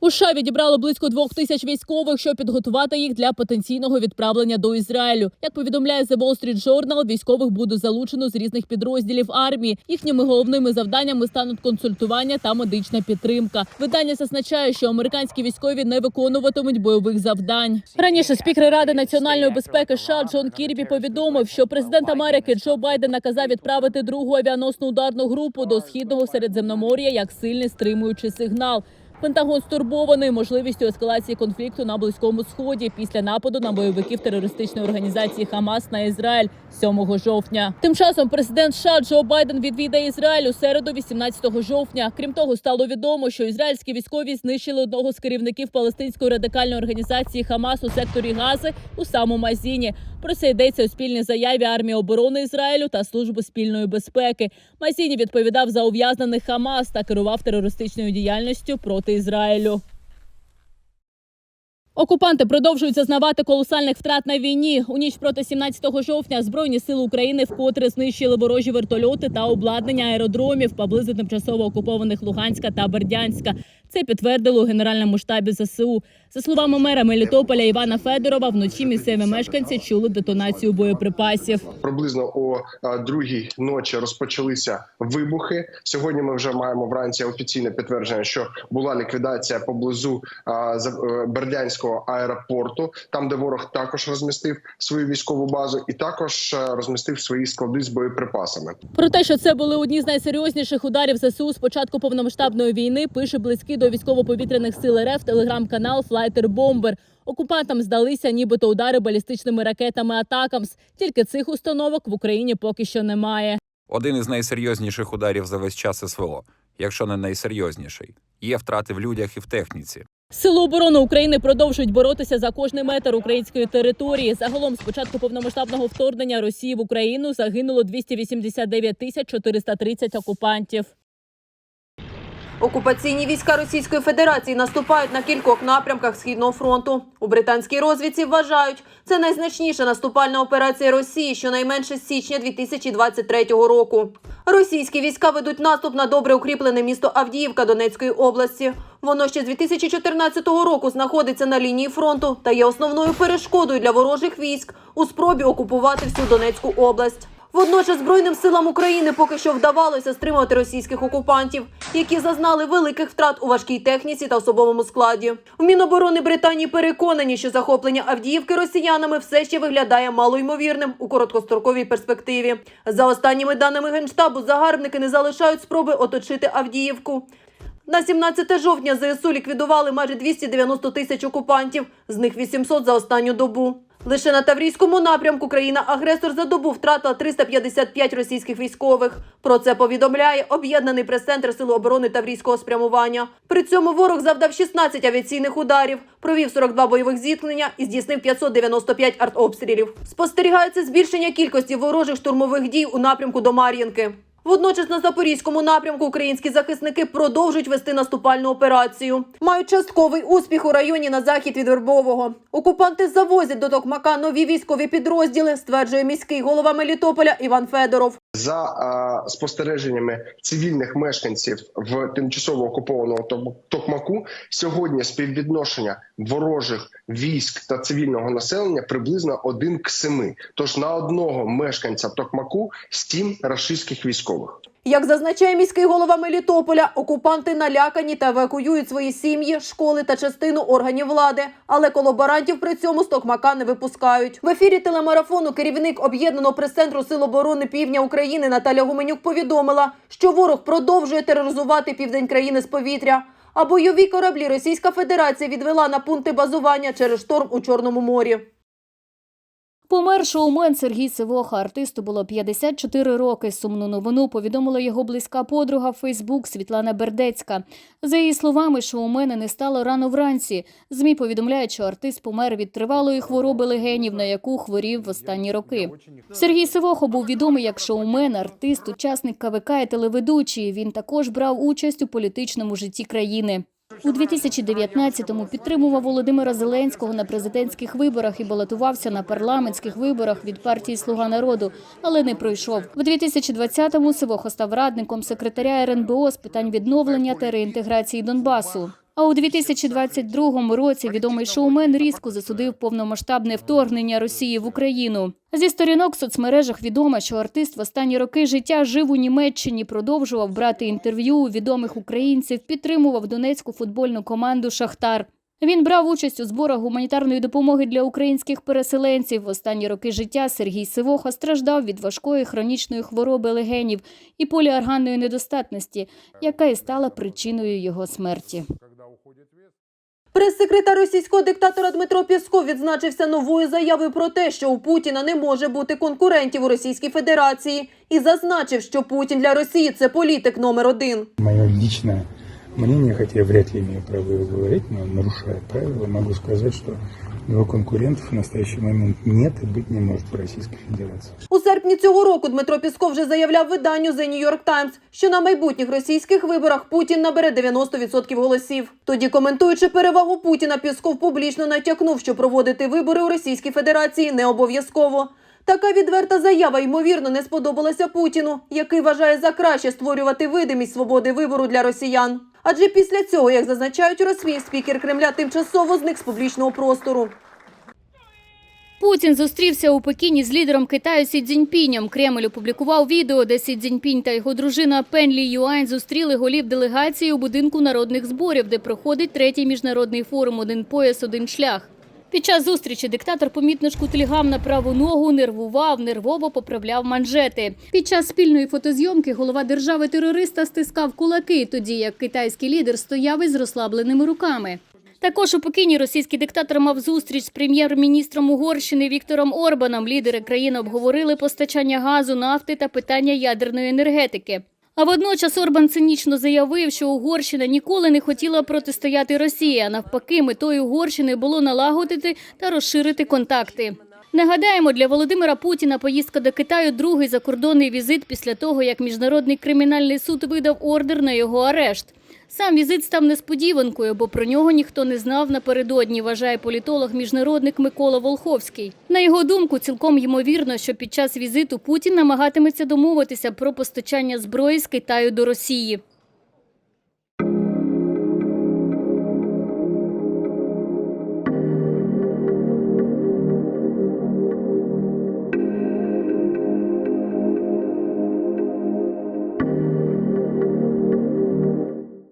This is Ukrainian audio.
У США відібрало близько двох тисяч військових, щоб підготувати їх для потенційного відправлення до Ізраїлю. Як повідомляє The Wall Street Journal, військових буде залучено з різних підрозділів армії. Їхніми головними завданнями стануть консультування та медична підтримка. Видання зазначає, що американські військові не виконуватимуть бойових завдань. Раніше спікер Ради національної безпеки США Джон Кірбі повідомив, що президент Америки Джо Байден наказав відправити другу авіаносну ударну групу до східного Середземномор'я як сильний стримуючий сигнал. Пентагон стурбований можливістю ескалації конфлікту на близькому сході після нападу на бойовиків терористичної організації Хамас на Ізраїль 7 жовтня. Тим часом президент США Джо Байден відвідає Ізраїль у середу, 18 жовтня. Крім того, стало відомо, що ізраїльські військові знищили одного з керівників палестинської радикальної організації Хамас у секторі Гази у самому Азіні. Про це йдеться у спільній заяві армії оборони Ізраїлю та служби спільної безпеки. Мазіні відповідав за ув'язнених Хамас та керував терористичною діяльністю проти Ізраїлю. Окупанти продовжують зазнавати колосальних втрат на війні. У ніч проти 17 жовтня збройні сили України вкотре знищили ворожі вертольоти та обладнання аеродромів поблизу тимчасово окупованих Луганська та Бердянська. Це підтвердили у генеральному штабі ЗСУ. За словами мера Мелітополя Івана Федорова, вночі місцеві мешканці чули детонацію боєприпасів. Приблизно о другій ночі розпочалися вибухи. Сьогодні ми вже маємо вранці офіційне підтвердження, що була ліквідація поблизу е, е, аеропорту, там де ворог також розмістив свою військову базу, і також е, розмістив свої склади з боєприпасами. Про те, що це були одні з найсерйозніших ударів ЗСУ з початку повномасштабної війни, пише близький до військово-повітряних сил РФ телеграм-канал Флайтер Бомбер. Окупантам здалися, нібито удари балістичними ракетами Атакамс. Тільки цих установок в Україні поки що немає. Один із найсерйозніших ударів за весь час СВО, якщо не найсерйозніший. Є втрати в людях і в техніці. Сили оборони України продовжують боротися за кожний метр української території. Загалом, з початку повномасштабного вторгнення Росії в Україну загинуло 289 тисяч 430 окупантів. Окупаційні війська Російської Федерації наступають на кількох напрямках східного фронту. У британській розвідці вважають, це найзначніша наступальна операція Росії щонайменше з січня 2023 року. Російські війська ведуть наступ на добре укріплене місто Авдіївка Донецької області. Воно ще з 2014 року знаходиться на лінії фронту та є основною перешкодою для ворожих військ у спробі окупувати всю Донецьку область. Водночас Збройним силам України поки що вдавалося стримувати російських окупантів, які зазнали великих втрат у важкій техніці та особовому складі. В Міноборони Британії переконані, що захоплення Авдіївки росіянами все ще виглядає малоймовірним у короткостроковій перспективі. За останніми даними генштабу, загарбники не залишають спроби оточити Авдіївку. На 17 жовтня ЗСУ ліквідували майже 290 тисяч окупантів, з них 800 за останню добу. Лише на Таврійському напрямку країна-агресор за добу втратила 355 російських військових. Про це повідомляє об'єднаний прес-центр Сил оборони Таврійського спрямування. При цьому ворог завдав 16 авіаційних ударів, провів 42 бойових зіткнення і здійснив 595 артобстрілів. Спостерігається збільшення кількості ворожих штурмових дій у напрямку до Мар'їнки. Водночас на запорізькому напрямку українські захисники продовжують вести наступальну операцію. Мають частковий успіх у районі на захід від Вербового. Окупанти завозять до Токмака нові військові підрозділи, стверджує міський голова Мелітополя Іван Федоров. За е, спостереженнями цивільних мешканців в тимчасово окупованому Ток- Токмаку, сьогодні співвідношення ворожих військ та цивільного населення приблизно 1 к 7. Тож на одного мешканця Токмаку 7 рашистських військових. Як зазначає міський голова Мелітополя, окупанти налякані та евакуюють свої сім'ї, школи та частину органів влади, але колаборантів при цьому з Токмака не випускають. В ефірі телемарафону керівник об'єднаного прес-центру Сил оборони Півдня України Наталя Гуменюк повідомила, що ворог продовжує тероризувати південь країни з повітря. А бойові кораблі Російська Федерація відвела на пункти базування через шторм у Чорному морі. Помер шоумен Сергій Сивоха. Артисту було 54 роки. Сумну новину повідомила його близька подруга Фейсбук Світлана Бердецька. За її словами, шоумена не стало рано вранці. ЗМІ повідомляють, що артист помер від тривалої хвороби легенів, на яку хворів в останні роки. Сергій Сивохо був відомий як шоумен, артист, учасник КВК і телеведучий. Він також брав участь у політичному житті країни. У 2019-му підтримував Володимира Зеленського на президентських виборах і балотувався на парламентських виборах від партії Слуга народу, але не пройшов. В 2020-му Сивохо став радником секретаря РНБО з питань відновлення та реінтеграції Донбасу. А у 2022 році відомий шоумен різко засудив повномасштабне вторгнення Росії в Україну. Зі сторінок в соцмережах відомо, що артист в останні роки життя жив у Німеччині, продовжував брати інтерв'ю у відомих українців, підтримував донецьку футбольну команду Шахтар. Він брав участь у зборах гуманітарної допомоги для українських переселенців. В останні роки життя Сергій Сивоха страждав від важкої хронічної хвороби легенів і поліарганної недостатності, яка і стала причиною його смерті. Прес-секретар російського диктатора Дмитро Пєсков відзначився новою заявою про те, що у Путіна не може бути конкурентів у Російській Федерації, і зазначив, що Путін для Росії це політик номер один. Мое личное мнение, хотя я вряд ли имею право его говорить, но нарушая правила, могу сказать, что его конкурентов в настоящий момент нет и быть не может в Российской Федерации. Серпні цього року Дмитро Пісков вже заявляв виданню The New York Times, що на майбутніх російських виборах Путін набере 90% голосів. Тоді, коментуючи перевагу Путіна, Пісков публічно натякнув, що проводити вибори у Російській Федерації не обов'язково. Така відверта заява ймовірно не сподобалася Путіну, який вважає за краще створювати видимість свободи вибору для росіян. Адже після цього, як зазначають у спікер Кремля тимчасово зник з публічного простору. Путін зустрівся у Пекіні з лідером Китаю Сі Цзіньпінем. Кремль опублікував відео, де Сі Цзіньпінь та його дружина Пен Лі Юань зустріли голів делегації у будинку народних зборів, де проходить третій міжнародний форум «Один пояс, один шлях». Під час зустрічі диктатор помітно шкутильгав на праву ногу, нервував, нервово поправляв манжети. Під час спільної фотозйомки голова держави-терориста стискав кулаки, тоді як китайський лідер стояв із розслабленими руками. Також у Пекіні російський диктатор мав зустріч з прем'єр-міністром Угорщини Віктором Орбаном. Лідери країни обговорили постачання газу, нафти та питання ядерної енергетики. А водночас Орбан цинічно заявив, що Угорщина ніколи не хотіла протистояти Росії. А навпаки, метою Угорщини було налагодити та розширити контакти. Нагадаємо, для Володимира Путіна поїздка до Китаю другий закордонний візит після того, як міжнародний кримінальний суд видав ордер на його арешт. Сам візит став несподіванкою, бо про нього ніхто не знав напередодні, вважає політолог-міжнародник Микола Волховський. На його думку, цілком ймовірно, що під час візиту Путін намагатиметься домовитися про постачання зброї з Китаю до Росії.